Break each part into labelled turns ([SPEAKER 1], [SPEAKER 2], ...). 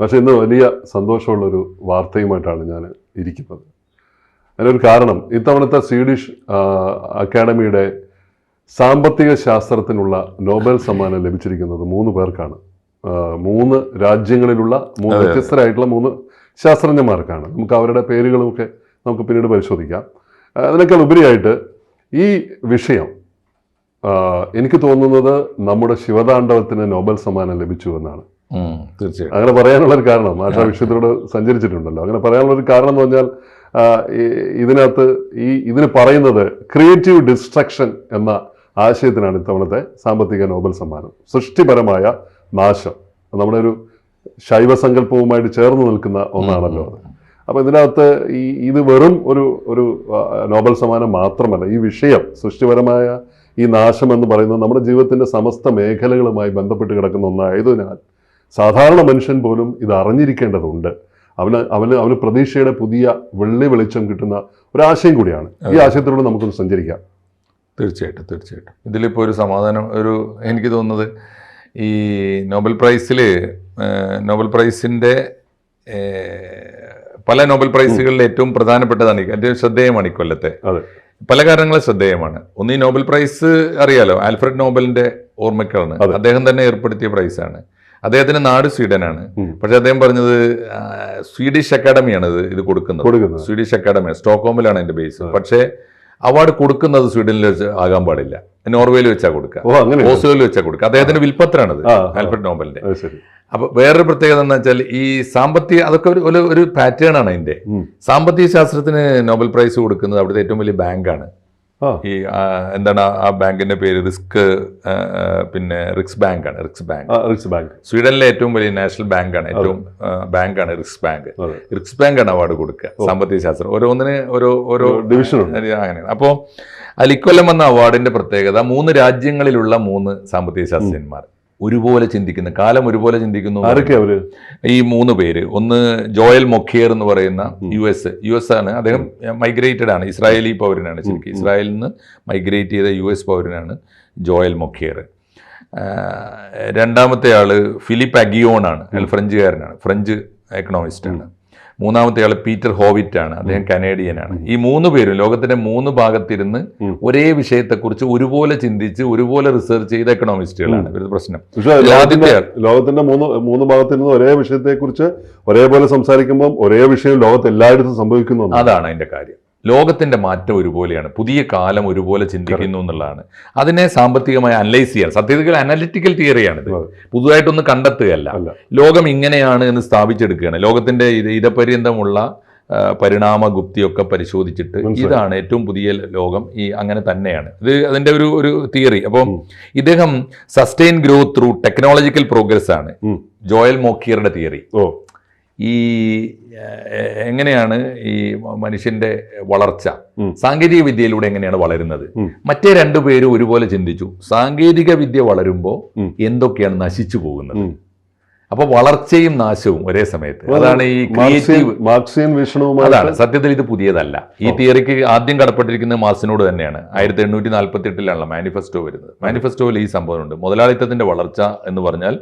[SPEAKER 1] പക്ഷെ ഇന്ന് വലിയ സന്തോഷമുള്ളൊരു വാർത്തയുമായിട്ടാണ് ഞാൻ ഇരിക്കുന്നത്. അതിനൊരു കാരണം ഇത്തവണത്തെ സ്വീഡിഷ് അക്കാഡമിയുടെ സാമ്പത്തിക ശാസ്ത്രത്തിനുള്ള നോബൽ സമ്മാനം ലഭിച്ചിരിക്കുന്നത് മൂന്ന് പേർക്കാണ്. മൂന്ന് രാജ്യങ്ങളിലുള്ള മൂന്ന്. വ്യത്യസ്തരായിട്ടുള്ള മൂന്ന് ശാസ്ത്രജ്ഞന്മാർക്കാണ്. നമുക്ക് അവരുടെ പേരുകളുമൊക്കെ നമുക്ക് പിന്നീട് പരിശോധിക്കാം. അതിനേക്കാൾ ഉപരിയായിട്ട് ഈ വിഷയം എനിക്ക് തോന്നുന്നത് നമ്മുടെ ശിവതാണ്ഡവത്തിന് നോബൽ സമ്മാനം ലഭിച്ചു എന്നാണ്.
[SPEAKER 2] ഉം, തീർച്ചയായിട്ടും.
[SPEAKER 1] അങ്ങനെ പറയാനുള്ള ഒരു കാരണം. ആശാ വിഷയത്തിലൂടെ സഞ്ചരിച്ചിട്ടുണ്ടല്ലോ. അങ്ങനെ പറയാനുള്ള ഒരു കാരണം എന്ന് പറഞ്ഞാൽ ഇതിനകത്ത് ഈ ഇതിന് പറയുന്നത് ക്രിയേറ്റീവ് ഡിസ്ട്രക്ഷൻ എന്ന ആശയത്തിനാണ് ഇത്തവണത്തെ സാമ്പത്തിക നോബൽ സമ്മാനം. സൃഷ്ടിപരമായ നാശം. നമ്മുടെ ഒരു ശൈവസങ്കല്പവുമായിട്ട് ചേർന്ന് നിൽക്കുന്ന ഒന്നാണല്ലോ അത്. അപ്പോൾ ഇതിനകത്ത് ഈ ഇത് വെറും ഒരു ഒരു നോബൽ സമ്മാനം മാത്രമല്ല ഈ വിഷയം സൃഷ്ടിപരമായ ഈ നാശം എന്ന് പറയുന്നത് നമ്മുടെ ജീവിതത്തിന്റെ സമസ്ത മേഖലകളുമായി ബന്ധപ്പെട്ട് കിടക്കുന്ന ഒന്നായതിനാൽ സാധാരണ മനുഷ്യൻ പോലും ഇത് അറിഞ്ഞിരിക്കേണ്ടതുണ്ട്. അവന് അവന് അവന് പ്രതീക്ഷയുടെ പുതിയ വെള്ളി വെളിച്ചം കിട്ടുന്ന ഒരാശയം കൂടിയാണ്. ഈ ആശയത്തിലൂടെ നമുക്കൊന്ന് സഞ്ചരിക്കാം.
[SPEAKER 2] തീർച്ചയായിട്ടും തീർച്ചയായിട്ടും. ഇതിലിപ്പോൾ ഒരു സമാധാനം ഒരു എനിക്ക് തോന്നുന്നത് ഈ നോബൽ പ്രൈസിൽ നോബൽ പ്രൈസിന്റെ പല നോബൽ പ്രൈസുകളിൽ ഏറ്റവും പ്രധാനപ്പെട്ടതാണ് ഏറ്റവും ശ്രദ്ധേയമാണ് ഈ കൊല്ലത്തെ.
[SPEAKER 1] അതെ.
[SPEAKER 2] പല കാരണങ്ങളും ശ്രദ്ധേയമാണ്. ഒന്ന് ഈ നോബൽ പ്രൈസ് അറിയാലോ? ആൽഫ്രഡ് നോബലിന്റെ
[SPEAKER 1] ഓർമ്മയ്ക്കാണ്.
[SPEAKER 2] അദ്ദേഹം തന്നെ ഏർപ്പെടുത്തിയ പ്രൈസാണ്. അദ്ദേഹത്തിന്റെ നാട് സ്വീഡനാണ്. പക്ഷെ അദ്ദേഹം പറഞ്ഞത് സ്വീഡിഷ് അക്കാഡമിയാണ് ഇത് ഇത് കൊടുക്കുന്നത്. സ്വീഡിഷ് അക്കാഡമി സ്റ്റോക്ക്ഹോമിലാണ് എന്റെ ബേസ് പക്ഷേ അവാർഡ് കൊടുക്കുന്നത് സ്വീഡനിൽ വെച്ച് ആകാൻ പാടില്ല. നോർവേയിൽ വെച്ചാ കൊടുക്കുക.
[SPEAKER 1] ഓ അങ്ങനെ
[SPEAKER 2] ഓസ്ലോയിൽ വെച്ചാ കൊടുക്കുക. അദ്ദേഹത്തിന്റെ
[SPEAKER 1] വിൽപ്പത്രാണത്.
[SPEAKER 2] ആൽഫ്രഡ് നോബലിന്റെ. അപ്പൊ വേറൊരു പ്രത്യേകത എന്ന് വെച്ചാൽ ഈ സാമ്പത്തിക അതൊക്കെ ഒരു ഒരു- പാറ്റേൺ ആണ് അതിന്റെ. സാമ്പത്തിക ശാസ്ത്രത്തിന് നോബൽ പ്രൈസ് കൊടുക്കുന്നത് അവിടുത്തെ ഏറ്റവും വലിയ ബാങ്കാണ് ഈ എന്താണ് ആ- ബാങ്കിന്റെ പേര് റിസ്ക് പിന്നെ റിക്സ് ബാങ്ക് ആണ് റിക്സ് ബാങ്ക്
[SPEAKER 1] റിക്സ് ബാങ്ക്.
[SPEAKER 2] സ്വീഡനിലെ ഏറ്റവും വലിയ നാഷണൽ ബാങ്കാണ് ഏറ്റവും ബാങ്കാണ് റിക്സ് ബാങ്ക്. റിക്സ് ബാങ്ക് ആണ് അവാർഡ് കൊടുക്കുക സാമ്പത്തിക ശാസ്ത്രം ഓരോന്നിന് ഓരോ ഓരോ
[SPEAKER 1] ഡിവിഷൻ
[SPEAKER 2] അങ്ങനെയാണ്. അപ്പോൾ അലിക്കൊല്ലം എന്ന അവാർഡിന്റെ പ്രത്യേകത മൂന്ന് രാജ്യങ്ങളിലുള്ള മൂന്ന് സാമ്പത്തിക ശാസ്ത്രജ്ഞന്മാർ. ഒരുപോലെ ചിന്തിക്കുന്നു. കാലം ഒരുപോലെ ചിന്തിക്കുന്നു.
[SPEAKER 1] ആരൊക്കെ അവർ?
[SPEAKER 2] ഈ മൂന്ന് പേര്. ഒന്ന് ജോയൽ മൊഖിയർ എന്ന് പറയുന്ന യു എസ്. യു എസ് ആണ്. അദ്ദേഹം മൈഗ്രേറ്റഡ് ആണ്. ഇസ്രായേലി പൗരനാണ് ശരിക്കും. ഇസ്രായേലിൽ നിന്ന് മൈഗ്രേറ്റ് ചെയ്ത യു എസ് പൗരനാണ് ജോയൽ മൊഖിയർ. രണ്ടാമത്തെ ആൾ ഫിലിപ്പ് അഗിയോൺ ആണ്. അയാൾ ഫ്രഞ്ചുകാരനാണ്. ഫ്രഞ്ച് എക്കണോമിസ്റ്റ് ആണ്. മൂന്നാമത്തെ ആൾ പീറ്റർ ഹോവിറ്റ് ആണ് അദ്ദേഹം കനേഡിയൻ ആണ് ഈ മൂന്ന് പേരും ലോകത്തിന്റെ മൂന്ന് ഭാഗത്തിരുന്ന്. ഒരേ വിഷയത്തെക്കുറിച്ച് ഒരുപോലെ ചിന്തിച്ച് ഒരുപോലെ റിസർച്ച് ചെയ്ത എക്കണോമിസ്റ്റുകളാണ് ഇവരുടെ പ്രശ്നം.
[SPEAKER 1] ലോകത്തിന്റെ
[SPEAKER 2] ആദ്യത്തെ
[SPEAKER 1] ലോകത്തിന്റെ മൂന്ന് മൂന്ന് ഭാഗത്തിരുന്ന് ഒരേ വിഷയത്തെക്കുറിച്ച് ഒരേപോലെ സംസാരിക്കുമ്പോൾ ഒരേ വിഷയം ലോകത്ത് എല്ലായിടത്തും സംഭവിക്കുന്നു.
[SPEAKER 2] അതാണ് അതിന്റെ കാര്യം. ലോകത്തിന്റെ മാറ്റം ഒരുപോലെയാണ്. പുതിയ കാലം ഒരുപോലെ ചിന്തിക്കുന്നു എന്നുള്ളതാണ്. അതിനെ സാമ്പത്തികമായി അനലൈസ് ചെയ്യാൻ സത്യത്തിൽ അനലിറ്റിക്കൽ തിയറിയാണ്. പുതുതായിട്ടൊന്നും കണ്ടെത്തുകയല്ല. ലോകം ഇങ്ങനെയാണ് എന്ന് സ്ഥാപിച്ചെടുക്കുകയാണ്. ലോകത്തിന്റെ ഇത് ഇതപര്യന്തമുള്ള പരിണാമ ഗുപ്തിയൊക്കെ പരിശോധിച്ചിട്ട് ഇതാണ് ഏറ്റവും പുതിയ ലോകം ഈ അങ്ങനെ തന്നെയാണ്. ഇത് അതിന്റെ ഒരു ഒരു തിയറി അപ്പം. ഇദ്ദേഹം sustain growth through technological progress ആണ്. ജോയൽ മോക്കിയറുടെ തിയറി
[SPEAKER 1] ഓ.
[SPEAKER 2] ഈ എങ്ങനെയാണ് ഈ മനുഷ്യന്റെ വളർച്ച. സാങ്കേതിക വിദ്യയിലൂടെ എങ്ങനെയാണ് വളരുന്നത്?
[SPEAKER 1] മറ്റേ
[SPEAKER 2] മറ്റേ രണ്ടുപേരും ഒരുപോലെ ചിന്തിച്ചു. സാങ്കേതിക വിദ്യ വളരുമ്പോൾ എന്തൊക്കെയാണ് നശിച്ചു പോകുന്നത്. അപ്പൊ വളർച്ചയും നാശവും ഒരേ സമയത്ത്. അതാണ് ഈ ക്രിയേറ്റീവ്
[SPEAKER 1] മാർക്സിയൻ
[SPEAKER 2] അതാണ് സത്യത്തിൽ ഇത് പുതിയതല്ല. ഈ തിയറിക്ക് ആദ്യം കടപ്പെട്ടിരിക്കുന്നത് മാർസിനോട് തന്നെയാണ്. ആയിരത്തി എണ്ണൂറ്റി നാൽപ്പത്തി എട്ടിലാണല്ലോ മാനിഫെസ്റ്റോ വരുന്നത്. മാനിഫെസ്റ്റോയിൽ ഈ സംഭവമുണ്ട്. മുതലാളിത്തത്തിന്റെ വളർച്ച എന്ന് പറഞ്ഞാൽ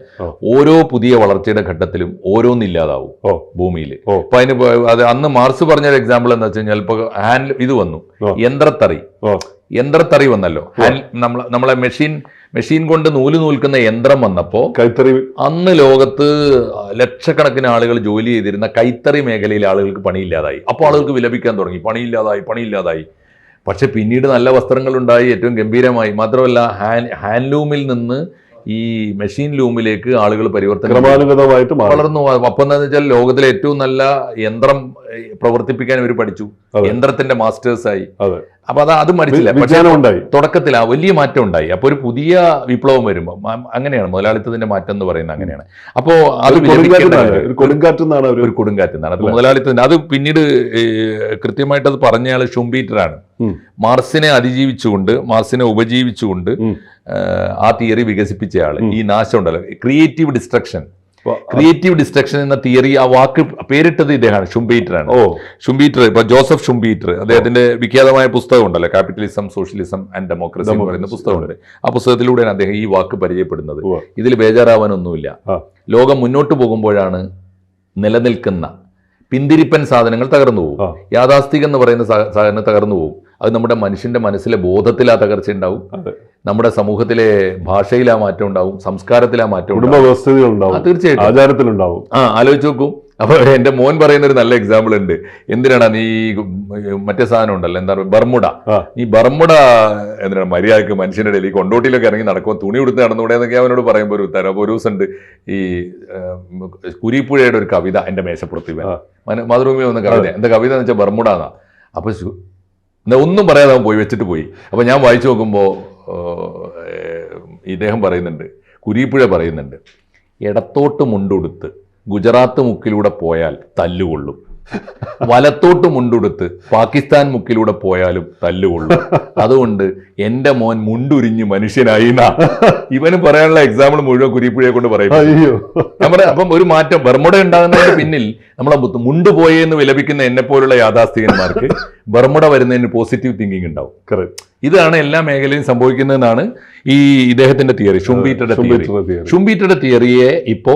[SPEAKER 2] ഓരോ പുതിയ വളർച്ചയുടെ ഘട്ടത്തിലും ഓരോന്നില്ലാതാവും ഭൂമിയിൽ അപ്പൊ അതിന് അത് അന്ന് മാർസ് പറഞ്ഞൊരു എക്സാമ്പിൾ എന്താ വെച്ച് കഴിഞ്ഞാൽ ഇപ്പൊ ഹാൻഡ് ഇത് വന്നു. യന്ത്രത്തറി. യന്ത്രത്തറി വന്നല്ലോ. നമ്മൾ നമ്മളെ മെഷീൻ മെഷീൻ കൊണ്ട് നൂൽ നൂൽക്കുന്ന യന്ത്രം വന്നപ്പോ
[SPEAKER 1] കൈത്തറി.
[SPEAKER 2] അന്ന് ലോകത്ത് ലക്ഷക്കണക്കിന് ആളുകൾ ജോലി ചെയ്തിരുന്ന കൈത്തറി മേഖലയിലെ ആളുകൾക്ക് പണിയില്ലാതായി. അപ്പോൾ ആളുകൾക്ക് വിലപിക്കാൻ തുടങ്ങി. പണിയില്ലാതായി പണിയില്ലാതായി. പക്ഷെ പിന്നീട് നല്ല വസ്ത്രങ്ങളുണ്ടായി ഏറ്റവും ഗംഭീരമായി. മാത്രമല്ല ഹാൻഡ് ഹാൻഡ്ലൂമിൽ നിന്ന് ഈ മെഷീൻ ലൂമിലേക്ക് ആളുകൾ പരിവർത്തനം. വളർന്നു അപ്പം എന്താണെന്ന് വെച്ചാൽ ലോകത്തിലെ ഏറ്റവും നല്ല യന്ത്രം പ്രവർത്തിപ്പിക്കാൻ ഇവർ പഠിച്ചു. യന്ത്രത്തിന്റെ മാസ്റ്റേഴ്സ് ആയി
[SPEAKER 1] അതെ
[SPEAKER 2] അപ്പൊ അത് അത് മരിച്ചില്ല പക്ഷേ
[SPEAKER 1] ഉണ്ടായി.
[SPEAKER 2] തുടക്കത്തിൽ ആ വലിയ മാറ്റം ഉണ്ടായി. അപ്പോൾ ഒരു പുതിയ വിപ്ലവം വരുമ്പോൾ അങ്ങനെയാണ് മുതലാളിത്തത്തിന്റെ മാറ്റം എന്ന് പറയുന്നത് അങ്ങനെയാണ്. അപ്പോൾ അത്
[SPEAKER 1] കൊടുങ്കാറ്റെന്നാണ് കൊടുങ്കാറ്റ് എന്നാണ് ഒരു കൊടുങ്കാറ്റ് എന്നാണ്.
[SPEAKER 2] അത് മുതലാളിത്തത്തിന്റെ അത് പിന്നീട് കൃത്യമായിട്ട് അത് പറഞ്ഞയാൾ ഷുംബീറ്ററാണ്. മാർസിനെ അതിജീവിച്ചുകൊണ്ട് മാർസിനെ ഉപജീവിച്ചുകൊണ്ട് ആ തിയറി വികസിപ്പിച്ചയാൾ ഈ നാശം ഉണ്ടല്ലോ. Creative destruction. ക്രിയേറ്റീവ് ഡിസ്ട്രക്ഷൻ എന്ന തിയറി ആ വാക്ക് പേരിട്ടത് ഇദ്ദേഹമാണ് ഷുംബീറ്ററാണ്
[SPEAKER 1] ഓ.
[SPEAKER 2] ഷുംബീറ്റർ ഇപ്പൊ ജോസഫ് ഷുംബീറ്റർ അദ്ദേഹത്തിന്റെ വിഖ്യാതമായ പുസ്തകം ഉണ്ടല്ലോ ക്യാപിറ്റലിസം സോഷ്യലിസം ആൻഡ് ഡെമോക്രസി എന്ന് പറയുന്ന പുസ്തകമുണ്ട്. ആ പുസ്തകത്തിലൂടെയാണ് അദ്ദേഹം ഈ വാക്ക് പരിചയപ്പെടുന്നത്. ഇതിൽ ബേജാറാവാനൊന്നുമില്ല. ലോകം മുന്നോട്ട് പോകുമ്പോഴാണ് നിലനിൽക്കുന്ന പിന്തിരിപ്പൻ സാധനങ്ങൾ തകർന്നു പോകും. യാഥാസ്ഥികം എന്ന് പറയുന്ന സാധനം തകർന്നു പോകും. അത് നമ്മുടെ മനുഷ്യന്റെ മനസ്സിലെ ബോധത്തിൽ ആ തകർച്ച ഉണ്ടാവും. നമ്മുടെ സമൂഹത്തിലെ ഭാഷയിൽ ആ മാറ്റം ഉണ്ടാവും സംസ്കാരത്തിൽ ആ മാറ്റം
[SPEAKER 1] കുടുംബ
[SPEAKER 2] ഉണ്ടാവും. തീർച്ചയായിട്ടും.
[SPEAKER 1] ആചാരത്തിലുണ്ടാവും.
[SPEAKER 2] ആ ആലോചിച്ച് നോക്കും. അപ്പൊ എന്റെ മോൻ പറയുന്ന ഒരു നല്ല എക്സാമ്പിൾ ഉണ്ട്. എന്തിനാണ് നീ മറ്റേ സാധനം ഉണ്ടല്ലോ എന്താ പറയുക ബർമുട
[SPEAKER 1] ആ.
[SPEAKER 2] ഈ ബർമുട എന്തിനാണ് മര്യാദയ്ക്ക് മനുഷ്യന്റെ ഇടയിൽ ഈ കൊണ്ടോട്ടിയിലൊക്കെ ഇറങ്ങി നടക്കുമ്പോൾ തുണി ഉടുത്ത് നടന്നുകൂടെ എന്നൊക്കെ അവനോട് പറയുമ്പോൾ ഒരു ഉത്തരം. അപ്പൊ ഒരു ദിവസം ഉണ്ട് ഈ കുരിപ്പുഴയുടെ ഒരു കവിത എന്റെ മേശപ്പുറത്ത്. മാതൃഭൂമി വന്ന കവിത. എന്താ കവിത എന്ന് വെച്ചാൽ ബർമുട എന്നാ. അപ്പൊ ശു- എന്നാ ഒന്നും പറയാതെ അവൻ പോയി വെച്ചിട്ട് പോയി. അപ്പോൾ ഞാൻ വായിച്ചു നോക്കുമ്പോൾ ഇദ്ദേഹം പറയുന്നുണ്ട് കുരിപ്പുഴ പറയുന്നുണ്ട് ഇടത്തോട്ട് മുണ്ടുടുത്ത് ഗുജറാത്ത് മുക്കിലൂടെ പോയാൽ തല്ലുകൊള്ളും. വലത്തോട്ട് മുണ്ടുടുത്ത് പാകിസ്ഥാൻ മുക്കിലൂടെ പോയാലും തല്ലുകൊള്ളും. അതുകൊണ്ട് എന്റെ മോൻ മുണ്ടുരിഞ്ഞ് മനുഷ്യനായി ഇവന് പറയാനുള്ള എക്സാമ്പിൾ മുഴുവൻ കുരിപ്പുഴയെ കൊണ്ട് പറയും. പറയാം അപ്പം ഒരു മാറ്റം ബർമുട ഉണ്ടാകുന്നതിന് പിന്നിൽ നമ്മളെ മുണ്ട് പോയെന്ന് വിലപിക്കുന്ന എന്നെ പോലുള്ള യാഥാസ്ഥികന്മാർക്ക് ബർമുട വരുന്നതിന് പോസിറ്റീവ് തിങ്കിങ് ഉണ്ടാവും. ഇതാണ് എല്ലാ മേഖലയും സംഭവിക്കുന്നതെന്നാണ് ഈ ഇദ്ദേഹത്തിന്റെ തിയറി ഷുംബീറ്ററുടെ തിയറി ഷുംബീറ്ററുടെ തിയറിയെ ഇപ്പോ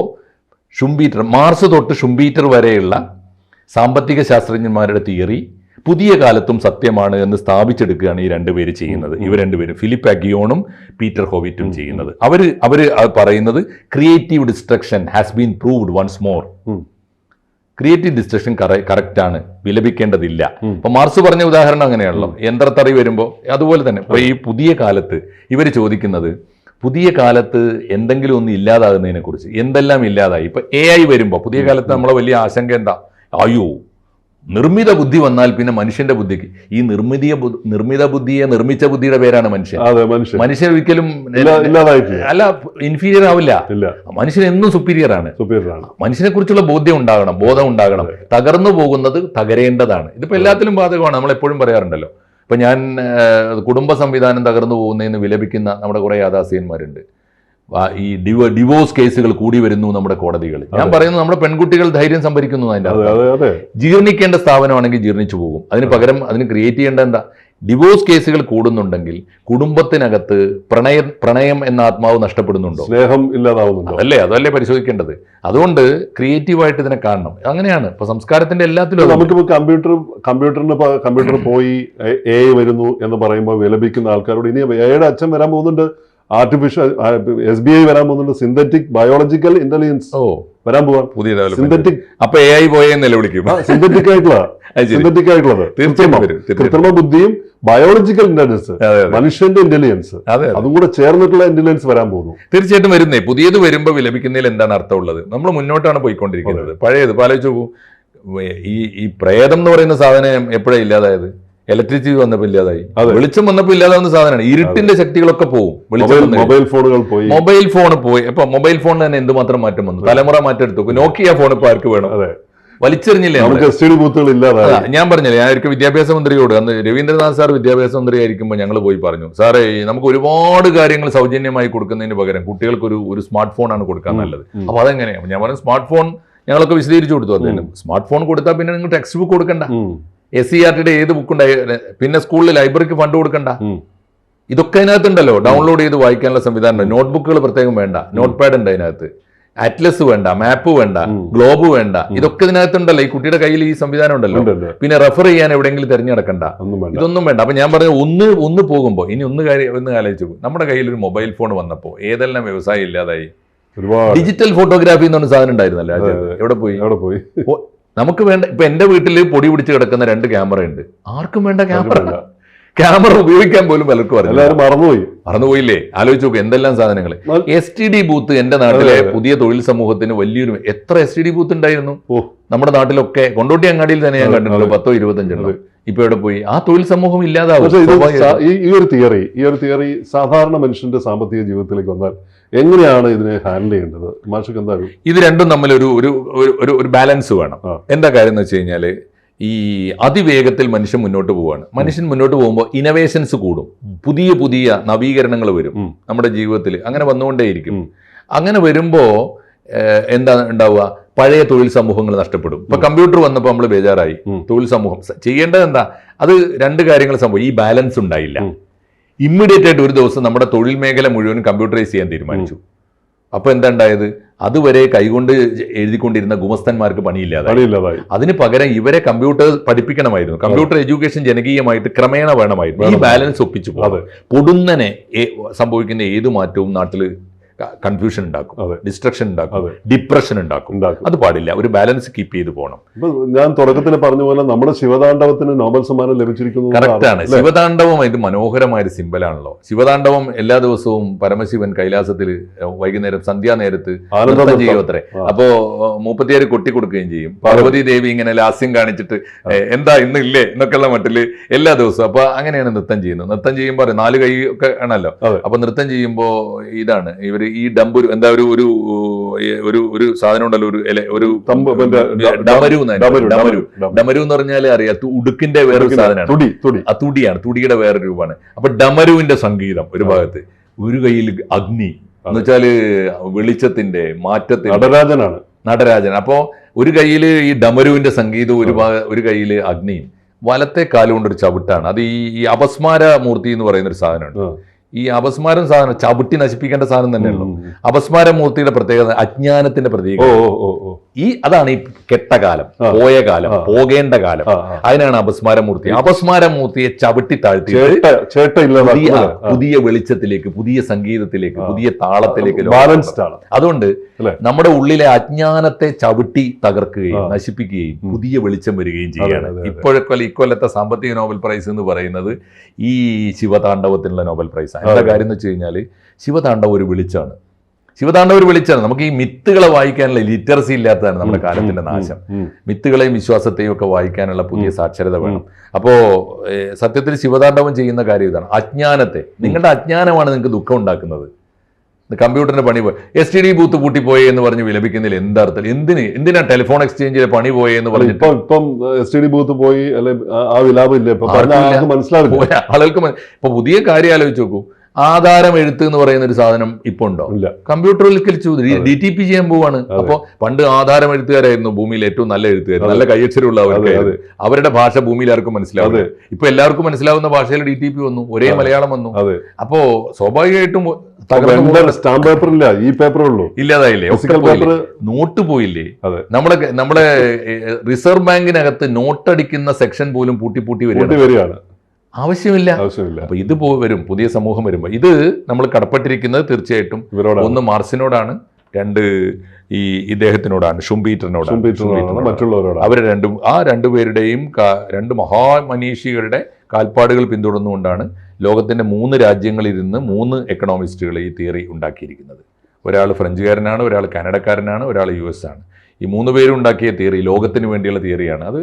[SPEAKER 2] ഷുംബീറ്റർ മാർസ് തൊട്ട് ഷുംബീറ്റർ വരെയുള്ള സാമ്പത്തിക ശാസ്ത്രജ്ഞന്മാരുടെ തിയറി പുതിയ കാലത്തും സത്യമാണ് എന്ന് സ്ഥാപിച്ചെടുക്കുകയാണ് ഈ രണ്ടുപേര് ചെയ്യുന്നത്. ഇവർ രണ്ടുപേരും ഫിലിപ്പ് അഗിയോണും പീറ്റർ ഹോവിറ്റും ചെയ്യുന്നത്. അവർ അവർ പറയുന്നത് creative destruction has been proved once more creative destruction correct ആണ് വിലപിക്കേണ്ടതില്ല. അപ്പൊ മാർസ് പറഞ്ഞ ഉദാഹരണം അങ്ങനെയാണല്ലോ. യന്ത്രത്തറി വരുമ്പോൾ അതുപോലെ തന്നെ. ഈ പുതിയ കാലത്ത് ഇവർ ചോദിക്കുന്നത് പുതിയ കാലത്ത് എന്തെങ്കിലും ഒന്നും ഇല്ലാതാകുന്നതിനെ കുറിച്ച് എന്തെല്ലാം ഇല്ലാതായി? ഇപ്പൊ എ ഐ വരുമ്പോൾ പുതിയ കാലത്ത് നമ്മളെ വലിയ ആശങ്ക എന്താ? അയ്യോ നിർമ്മിത ബുദ്ധി വന്നാൽ പിന്നെ മനുഷ്യന്റെ ബുദ്ധിക്ക്. ഈ നിർമ്മിതിയ നിർമ്മിത ബുദ്ധിയെ നിർമ്മിച്ച ബുദ്ധിയുടെ പേരാണ് മനുഷ്യൻ.
[SPEAKER 1] മനുഷ്യൻ.
[SPEAKER 2] ഒരിക്കലും അല്ല ഇൻഫീരിയർ ആവില്ല. മനുഷ്യൻ എന്നും സുപ്പീരിയർ ആണ്. മനുഷ്യനെ കുറിച്ചുള്ള ബോധ്യം ഉണ്ടാകണം ബോധം ഉണ്ടാകണം. തകർന്നു പോകുന്നത് തകരേണ്ടതാണ്. ഇതിപ്പോ എല്ലാത്തിലും ബാധകമാണ് നമ്മൾ എപ്പോഴും പറയാറുണ്ടല്ലോ. ഇപ്പൊ ഞാൻ കുടുംബ സംവിധാനം തകർന്നു പോകുന്നതിന് വിലപിക്കുന്ന നമ്മുടെ കുറെ യാഥാസ്ഥികന്മാരുണ്ട് ആ, ഈ ഡിവോ ഡിവോഴ്സ് കേസുകൾ കൂടി വരുന്നു നമ്മുടെ കോടതികൾ ഞാൻ പറയുന്നത് നമ്മുടെ പെൺകുട്ടികൾ ധൈര്യം സംഭരിക്കുന്നു അതിന്റെ ജീർണിക്കേണ്ട സ്ഥാപനമാണെങ്കിൽ ജീർണിച്ചു പോകും. അതിന് പകരം അതിന് ക്രിയേറ്റ് ചെയ്യേണ്ട എന്താ? ഡിവോഴ്സ് കേസുകൾ കൂടുന്നുണ്ടെങ്കിൽ കുടുംബത്തിനകത്ത് പ്രണയ പ്രണയം എന്ന ആത്മാവ് നഷ്ടപ്പെടുന്നുണ്ടോ?
[SPEAKER 1] സ്നേഹം ഇല്ലാതാവുന്നുണ്ടോ?
[SPEAKER 2] അല്ലേ അതല്ലേ പരിശോധിക്കേണ്ടത്? അതുകൊണ്ട് ക്രിയേറ്റീവായിട്ട് ഇതിനെ കാണണം. അങ്ങനെയാണ്. ഇപ്പൊ സംസ്കാരത്തിന്റെ എല്ലാത്തിലും
[SPEAKER 1] നമുക്ക് കമ്പ്യൂട്ടർ കമ്പ്യൂട്ടറിന് കമ്പ്യൂട്ടർ പോയി എ വരുന്നു എന്ന് പറയുമ്പോൾ വിലപിക്കുന്ന ആൾക്കാരോട് ഇനി എയുടെ അച്ഛൻ വരാൻ പോകുന്നുണ്ട്. ആർട്ടിഫിഷ്യൽ എസ് ബി ഐ വരാൻ പോകുന്നുണ്ട്. സിന്തറ്റിക് ബയോളജിക്കൽ ഇന്റലിജൻസ്
[SPEAKER 2] ഓ.
[SPEAKER 1] വരാൻ പോവാൻ
[SPEAKER 2] പുതിയ
[SPEAKER 1] സിന്തറ്റിക്
[SPEAKER 2] അപ്പൊ എ ഐ പോയെ നിലവിളിക്കും
[SPEAKER 1] സിന്തറ്റിക് ആയിട്ടുള്ള. സിന്തറ്റിക് ആയിട്ടുള്ളത്.
[SPEAKER 2] തീർച്ചയായും
[SPEAKER 1] കൃത്രിമം. ബുദ്ധിയും ബയോളജിക്കൽ ഇന്റലിജൻസ് മനുഷ്യന്റെ ഇന്റലിജൻസ്
[SPEAKER 2] അതെ
[SPEAKER 1] കൂടെ ചേർന്നിട്ടുള്ള ഇന്റലിജൻസ് വരാൻ പോകുന്നു.
[SPEAKER 2] തീർച്ചയായിട്ടും വരുന്നേ. പുതിയത് വരുമ്പോൾ വിലപിക്കുന്നതിൽ എന്താണ് അർത്ഥമുള്ളത്? നമ്മൾ മുന്നോട്ടാണ് പോയിക്കൊണ്ടിരിക്കുന്നത്. പഴയത് ഇപ്പൊ ആലോചിച്ച് ഈ ഈ പ്രേതം എന്ന് പറയുന്ന സാധനം എപ്പോഴാ ഇല്ലാതായത്? ഇലക്ട്രിസിറ്റി വന്നപ്പോൾ ഇല്ലാതായി. വെളിച്ചം വന്നപ്പോൾ ഇല്ലാതാവുന്ന സാധനമാണ്. ഇരുട്ടിന്റെ ശക്തികളൊക്കെ പോകും വെളിച്ചം
[SPEAKER 1] മൊബൈൽ ഫോണുകൾ പോയി.
[SPEAKER 2] മൊബൈൽ ഫോൺ പോയി. ഇപ്പൊ മൊബൈൽ ഫോണിന് തന്നെ എന്തുമാത്രം മാറ്റം വന്നു? തലമുറ മാറ്റം എടുത്തു നോക്കിയ ഫോൺ ഇപ്പൊ ആർക്ക് വേണം?
[SPEAKER 1] അതെ.
[SPEAKER 2] വലിച്ചെറിഞ്ഞില്ലേ ഞാൻ പറഞ്ഞില്ലേ ഞാൻ ഒരിക്കൽ വിദ്യാഭ്യാസ മന്ത്രിയോട് അന്ന് രവീന്ദ്രനാഥ് സാർ വിദ്യാഭ്യാസ മന്ത്രി ആയിരിക്കുമ്പോൾ ഞങ്ങൾ പോയി പറഞ്ഞു സാറേ നമുക്ക് ഒരുപാട് കാര്യങ്ങൾ സൗജന്യമായി കൊടുക്കുന്നതിന് പകരം കുട്ടികൾക്ക് ഒരു ഒരു സ്മാർട്ട് ഫോൺ ആണ് കൊടുക്കാൻ നല്ലത്. അപ്പൊ അതെങ്ങനെയാണ് ഞാൻ പറഞ്ഞു സ്മാർട്ട് ഫോൺ ഞങ്ങളൊക്കെ വിശദീകരിച്ചു കൊടുത്തു അദ്ദേഹം സ്മാർട്ട് ഫോൺ കൊടുത്താൽ പിന്നെ നിങ്ങൾ ടെക്സ്റ്റ് ബുക്ക് കൊടുക്കണ്ട. എസ് സി ആർ ടിയുടെ ഏത് ബുക്ക് ഉണ്ടായി? പിന്നെ സ്കൂളിൽ ലൈബ്രറിക്ക് ഫണ്ട് കൊടുക്കണ്ട. ഇതൊക്കെ അതിനകത്തുണ്ടല്ലോ. ഡൗൺലോഡ് ചെയ്ത് വായിക്കാനുള്ള സംവിധാനം ഉണ്ട് നോട്ട്ബുക്കുകൾ പ്രത്യേകം വേണ്ട. നോട്ട് പാഡ് ഉണ്ട് അതിനകത്ത്. അറ്റ്ലസ് വേണ്ട മാപ്പ് വേണ്ട ഗ്ലോബ് വേണ്ട. ഇതൊക്കെ ഇതിനകത്തുണ്ടല്ലോ. ഈ കുട്ടിയുടെ കയ്യിൽ ഈ സംവിധാനം ഉണ്ടല്ലോ.
[SPEAKER 1] ഉണ്ട്, ഉണ്ട്.
[SPEAKER 2] പിന്നെ റെഫർ ചെയ്യാൻ എവിടെയെങ്കിലും തിരഞ്ഞെടുക്കണ്ട. ഇതൊന്നും വേണ്ട. അപ്പൊ ഞാൻ പറഞ്ഞു ഒന്ന് ഒന്ന് പോകുമ്പോൾ ഇനി ഒന്ന് കാര്യം ഒന്ന് ആലോചിച്ചു നമ്മുടെ കയ്യിൽ ഒരു മൊബൈൽ ഫോൺ വന്നപ്പോൾ ഏതെല്ലാം വ്യവസായം ഇല്ലാതായി? ഡിജിറ്റൽ ഫോട്ടോഗ്രാഫി എന്ന് പറഞ്ഞ സാധനം ഉണ്ടായിരുന്നല്ലോ എവിടെ പോയി?
[SPEAKER 1] എവിടെ പോയി?
[SPEAKER 2] നമുക്ക് വേണ്ട ഇപ്പൊ എന്റെ വീട്ടിൽ പൊടി പിടിച്ച് കിടക്കുന്ന രണ്ട് ക്യാമറ ഉണ്ട്. ആർക്കും വേണ്ട ക്യാമറ ക്യാമറ ഉപയോഗിക്കാൻ പോലും പലർക്കും അറിയില്ല.
[SPEAKER 1] എല്ലാവരും മറന്നുപോയി.
[SPEAKER 2] മറന്നുപോയില്ലേ? ആലോചിച്ച് നോക്ക് എന്തെല്ലാം സാധനങ്ങൾ എസ് ടി ഡി ബൂത്ത് എന്റെ നാട്ടിലെ. പുതിയ തൊഴിൽ സമൂഹത്തിന് വലിയൊരു എത്ര എസ് ടി ഡി ബൂത്ത് ഉണ്ടായിരുന്നു?
[SPEAKER 1] ഓ.
[SPEAKER 2] നമ്മുടെ നാട്ടിലൊക്കെ കൊണ്ടോട്ടി അങ്ങാടിയിൽ തന്നെ ഞാൻ കണ്ടിട്ടുണ്ട്. പത്തോ ഇരുപത്തഞ്ചെണ്ണം. ഇപ്പൊ എവിടെ പോയി? ആ തൊഴിൽ സമൂഹം ഇല്ലാതാവും.
[SPEAKER 1] ഈ ഒരു തിയറി ഈ ഒരു തിയറി സാധാരണ മനുഷ്യന്റെ സാമ്പത്തിക ജീവിതത്തിലേക്ക് വന്നാൽ എങ്ങനെയാണ് ഇതിനെ ഹാൻഡിൽ ചെയ്യേണ്ടത്? മാഷക്ക് എന്താ
[SPEAKER 2] ഇത് രണ്ടും തമ്മിൽ ഒരു ഒരു ഒരു- ബാലൻസ് വേണം. എന്താ കാര്യം എന്ന് വെച്ച് കഴിഞ്ഞാൽ ഈ അതിവേഗത്തിൽ മനുഷ്യൻ മുന്നോട്ട് പോവുകയാണ് മനുഷ്യൻ മുന്നോട്ട് പോകുമ്പോൾ ഇനോവേഷൻസ് കൂടും. പുതിയ പുതിയ നവീകരണങ്ങൾ വരും നമ്മുടെ ജീവിതത്തിൽ അങ്ങനെ വന്നുകൊണ്ടേയിരിക്കും. അങ്ങനെ വരുമ്പോൾ എന്താ ഉണ്ടാവുക? പഴയ തൊഴിൽ സമൂഹങ്ങൾ നഷ്ടപ്പെടും. ഇപ്പൊ കമ്പ്യൂട്ടർ വന്നപ്പോൾ നമ്മൾ ബേജാറായി. തൊഴിൽ സമൂഹം. ചെയ്യേണ്ടത് എന്താ? അത് രണ്ട് കാര്യങ്ങൾ സംഭവം ഈ ബാലൻസ് ഉണ്ടായില്ല. ഇമ്മീഡിയറ്റ് ആയിട്ട് ഒരു ദിവസം നമ്മുടെ തൊഴിൽ മേഖല മുഴുവൻ കമ്പ്യൂട്ടറൈസ് ചെയ്യാൻ തീരുമാനിച്ചു. അപ്പൊ എന്താ ഉണ്ടായത് അതുവരെ കൈകൊണ്ട് എഴുതിക്കൊണ്ടിരുന്ന ഗുമസ്തന്മാർക്ക് പണിയില്ലാതെ
[SPEAKER 1] പണിയില്ലാതായി.
[SPEAKER 2] അതിന് പകരം ഇവരെ കമ്പ്യൂട്ടർ പഠിപ്പിക്കണമായിരുന്നു. കമ്പ്യൂട്ടർ എഡ്യൂക്കേഷൻ ജനകീയമായിട്ട് ക്രമേണ വേണമായിരുന്നു. ഈ ബാലൻസ് ഒപ്പിച്ചു പോകും പൊടുന്നനെ സംഭവിക്കുന്ന ഏത് മാറ്റവും നാട്ടിൽ കൺഫ്യൂഷൻ ഉണ്ടാക്കും. ഡിസ്ട്രക്ഷൻ ഉണ്ടാക്കും ഡിപ്രഷൻ ഉണ്ടാക്കും. അത് പാടില്ല. ഒരു ബാലൻസ് കീപ്പ് ചെയ്ത് പോകണം.
[SPEAKER 1] ഞാൻ തുടക്കത്തിൽ പറഞ്ഞ പോലെ നമ്മുടെ ശിവതാണ്ഡവത്തിന് നോബൽ സമ്മാനം ലഭിച്ചിരിക്കുന്നു
[SPEAKER 2] കറക്റ്റ് ആണ്.
[SPEAKER 1] അല്ലേ?
[SPEAKER 2] ശിവതാണ്ഡവം ഇത് മനോഹരമായ ഒരു സിമ്പലാണല്ലോ ശിവതാണ്ഡവം എല്ലാ ദിവസവും പരമശിവൻ കൈലാസത്തിൽ വൈകുന്നേരം സന്ധ്യാനേരത്ത്
[SPEAKER 1] ആനന്ദ
[SPEAKER 2] നൃത്തം
[SPEAKER 1] നൃത്തം.
[SPEAKER 2] ചെയ്യും അത്രേ അപ്പോ മുപ്പത്തിയേഴ് കൊട്ടി കൊടുക്കുകയും ചെയ്യും. പാർവതി ദേവി ഇങ്ങനെ ലാസ്യം കാണിച്ചിട്ട് എന്താ ഇന്ന് ഇല്ലേ എന്നൊക്കെയുള്ള മട്ടിൽ എല്ലാ ദിവസവും. അപ്പൊ അങ്ങനെയാണ് നൃത്തം ചെയ്യുന്നത്. നൃത്തം ചെയ്യുമ്പോൾ നാല് കൈ ഒക്കെ ആണല്ലോ. അപ്പൊ നൃത്തം ചെയ്യുമ്പോൾ ഇതാണ്. ഇവർ ഈ ഡംബുരു എന്താ ഒരു ഒരു ഒരു ഒരു സാധനം ഉണ്ടല്ലോ ഒരു ഒരു ഡമരു
[SPEAKER 1] ഡമരു,
[SPEAKER 2] ഡമരു. എന്ന് പറഞ്ഞാൽ അറിയാം ഉടുക്കിന്റെ വേറൊരു സാധനമാണ്.
[SPEAKER 1] തുടി തുടി.
[SPEAKER 2] ആ തുടിയാണ് തുടിയുടെ വേറെ രൂപമാണ്. അപ്പൊ ഡമരുവിന്റെ സംഗീതം ഒരു ഭാഗത്ത്. ഒരു കയ്യിൽ അഗ്നി എന്ന് വെച്ചാൽ വെളിച്ചത്തിന്റെ മാറ്റത്തിന്റെ
[SPEAKER 1] നടരാജനാണ്.
[SPEAKER 2] നടരാജൻ. അപ്പോ ഒരു കയ്യിൽ ഈ ഡമരുവിന്റെ സംഗീതവും ഒരു ഭാഗ ഒരു കയ്യിൽ അഗ്നിയും വലത്തെ കാലുകൊണ്ടൊരു ചവിട്ടാണ്. അത് ഈ അപസ്മാര മൂർത്തി എന്ന് പറയുന്ന ഒരു സാധനമുണ്ട്. ഈ അപസ്മാരം സാധനം ചവിട്ടി നശിപ്പിക്കേണ്ട സാധനം തന്നെയുള്ളൂ. അപസ്മാര മൂർത്തിയുടെ പ്രത്യേകത അജ്ഞാനത്തിന്റെ പ്രതീകം
[SPEAKER 1] ഓ ഓ ഓ.
[SPEAKER 2] ഈ അതാണ് ഈ കെട്ട കാലം പോയ കാലം പോകേണ്ട കാലം.
[SPEAKER 1] അതിനാണ് അപസ്മാര
[SPEAKER 2] മൂർത്തി. അപസ്മാരമൂർത്തി അപസ്മാരമൂർത്തിയെ ചവിട്ടി
[SPEAKER 1] താഴ്ത്തി
[SPEAKER 2] പുതിയ പുതിയ വെളിച്ചത്തിലേക്ക് പുതിയ സംഗീതത്തിലേക്ക് പുതിയ താളത്തിലേക്ക് അതുകൊണ്ട് നമ്മുടെ ഉള്ളിലെ അജ്ഞാനത്തെ ചവിട്ടി തകർക്കുകയും നശിപ്പിക്കുകയും പുതിയ വെളിച്ചം വരികയും
[SPEAKER 1] അതെ.
[SPEAKER 2] ഇപ്പോഴൊക്കെ ഇക്കൊല്ലത്തെ സാമ്പത്തിക നോബൽ പ്രൈസ് എന്ന് പറയുന്നത് ഈ ശിവതാണ്ഡവത്തിനുള്ള നോബൽ പ്രൈസ് എന്താ. കാര്യം എന്ന് വെച്ച് കഴിഞ്ഞാൽ ശിവതാണ്ഡവ ഒരു വിളിച്ചാണ്. ശിവതാണ്ഡവ ഒരു വിളിച്ചാണ്. നമുക്ക് ഈ മിത്തുകളെ വായിക്കാനുള്ള ലിറ്ററസി ഇല്ലാത്തതാണ് നമ്മുടെ കാലത്തിന്റെ നാശം. മിത്തുകളെയും വിശ്വാസത്തെയും ഒക്കെ വായിക്കാനുള്ള പുതിയ സാക്ഷരത വേണം. അപ്പോൾ സത്യത്തിൽ ശിവതാണ്ഡവം ചെയ്യുന്ന കാര്യം ഇതാണ്. അജ്ഞാനത്തെ. നിങ്ങളുടെ അജ്ഞാനമാണ് നിങ്ങൾക്ക് ദുഃഖം ഉണ്ടാക്കുന്നത്. കമ്പ്യൂട്ടറിന്റെ പണി പോയി. എസ് ടി ഡി ബൂത്ത് പൂട്ടിപ്പോയി എന്ന് പറഞ്ഞ് വിലപിക്കുന്നതിൽ എന്താർത്ഥം എന്തിന്? എന്തിനാ ടെലിഫോൺ എക്സ്ചേഞ്ചിലെ പണി പോയി എന്ന് പറഞ്ഞു
[SPEAKER 1] ഇപ്പം ഇപ്പം എസ് ടി ഡി ബൂത്ത് പോയി അല്ലെ ആ- വിലാപം ഇല്ല. മനസ്സിലാവില്ല.
[SPEAKER 2] ആളുകൾക്ക് ഇപ്പൊ പുതിയ കാര്യം ആലോചിച്ച് നോക്കൂ. ആധാരം എഴുത്ത് എന്ന് പറയുന്ന ഒരു സാധനം ഇപ്പൊ ഉണ്ടോ?
[SPEAKER 1] ഇല്ല.
[SPEAKER 2] കമ്പ്യൂട്ടറിൽക്കരിച്ചു ഡി ടി പി ചെയ്യാൻ പോവാണ്.
[SPEAKER 1] അപ്പോൾ
[SPEAKER 2] അപ്പൊ പണ്ട് ആധാരം എഴുത്തുകാരായിരുന്നു ഭൂമിയിൽ ഏറ്റവും നല്ല എഴുത്തുകാർ നല്ല കയ്യക്ഷരമുള്ള അവർക്ക് അവരുടെ ഭാഷ ഭൂമിയിൽ ആർക്കും മനസ്സിലാവും ഇപ്പൊ എല്ലാവർക്കും മനസ്സിലാവുന്ന ഭാഷയിൽ ഡി ടി പി വന്നു ഒരേ മലയാളം വന്നു. അപ്പോ സ്വാഭാവികമായിട്ടും
[SPEAKER 1] സ്റ്റാമ്പ് പേപ്പർ ഇല്ല ഈ പേപ്പറേ ഉള്ളൂ.
[SPEAKER 2] ഇല്ലാതായില്ലേ? നോട്ട് പോയില്ലേ. നമ്മുടെ നമ്മുടെ റിസർവ് ബാങ്കിനകത്ത് നോട്ട് അടിക്കുന്ന സെക്ഷൻ പോലും പൂട്ടി പൂട്ടി വരികയാണ്. ആവശ്യമില്ല.
[SPEAKER 1] ആവശ്യമില്ല.
[SPEAKER 2] അപ്പൊ ഇത് വരും പുതിയ സമൂഹം വരുമ്പോൾ ഇത് നമ്മൾ കടപ്പെട്ടിരിക്കുന്നത് തീർച്ചയായിട്ടും
[SPEAKER 1] ഇവരോട്
[SPEAKER 2] ഒന്ന് മാർസിനോടാണ് രണ്ട് ഈ ഇദ്ദേഹത്തിനോടാണ് ഷുംബീറ്ററിനോടാണ്
[SPEAKER 1] മറ്റുള്ളവരോട്
[SPEAKER 2] അവർ രണ്ടും ആ രണ്ടുപേരുടെയും രണ്ട് മഹാമനീഷികളുടെ കാൽപ്പാടുകൾ പിന്തുടർന്നുകൊണ്ടാണ് ലോകത്തിന്റെ മൂന്ന് രാജ്യങ്ങളിൽ നിന്ന് മൂന്ന് എക്കണോമിസ്റ്റുകൾ ഈ തിയറി ഉണ്ടാക്കിയിരിക്കുന്നത്. ഒരാൾ ഫ്രഞ്ചുകാരനാണ് ഒരാൾ കാനഡക്കാരനാണ് ഒരാൾ യു എസ് ആണ്. ഈ മൂന്ന് പേരും ഉണ്ടാക്കിയ തിയറി ലോകത്തിന് വേണ്ടിയുള്ള തിയറിയാണ് അത്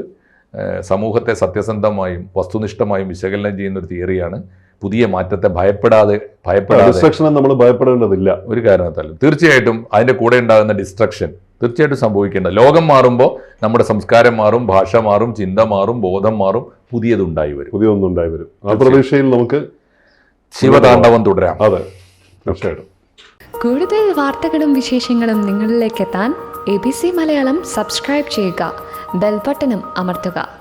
[SPEAKER 2] സമൂഹത്തെ സത്യസന്ധമായും വസ്തുനിഷ്ഠമായും വിശകലനം ചെയ്യുന്ന ഒരു തിയറിയാണ്. പുതിയ മാറ്റത്തെ ഭയപ്പെടാതെ ഭയപ്പെടാതെ
[SPEAKER 1] ഡിസ്ട്രക്ഷനെ നമ്മൾ ഭയപ്പെടേണ്ടതില്ല.
[SPEAKER 2] ഒരു കാരണത്താലും തീർച്ചയായിട്ടും അതിന്റെ കൂടെ ഉണ്ടാകുന്ന ഡിസ്ട്രക്ഷൻ തീർച്ചയായിട്ടും സംഭവിക്കേണ്ട. ലോകം മാറുമ്പോൾ നമ്മുടെ സംസ്കാരം മാറും ഭാഷ മാറും ചിന്ത മാറും ബോധം മാറും പുതിയതുണ്ടായി വരും.
[SPEAKER 1] പുതിയതൊന്നും ഉണ്ടായി വരും ആ പ്രതീക്ഷയിൽ നമുക്ക്
[SPEAKER 2] ശിവതാണ്ഡവം തുടരാം.
[SPEAKER 1] അതെ തീർച്ചയായിട്ടും.
[SPEAKER 3] കൂടുതൽ വാർത്തകളും വിശേഷങ്ങളും നിങ്ങളിലേക്ക് എത്താൻ A B C Malayalam subscribe ചെയ്യുക. ബെൽബട്ടനും അമർത്തുക.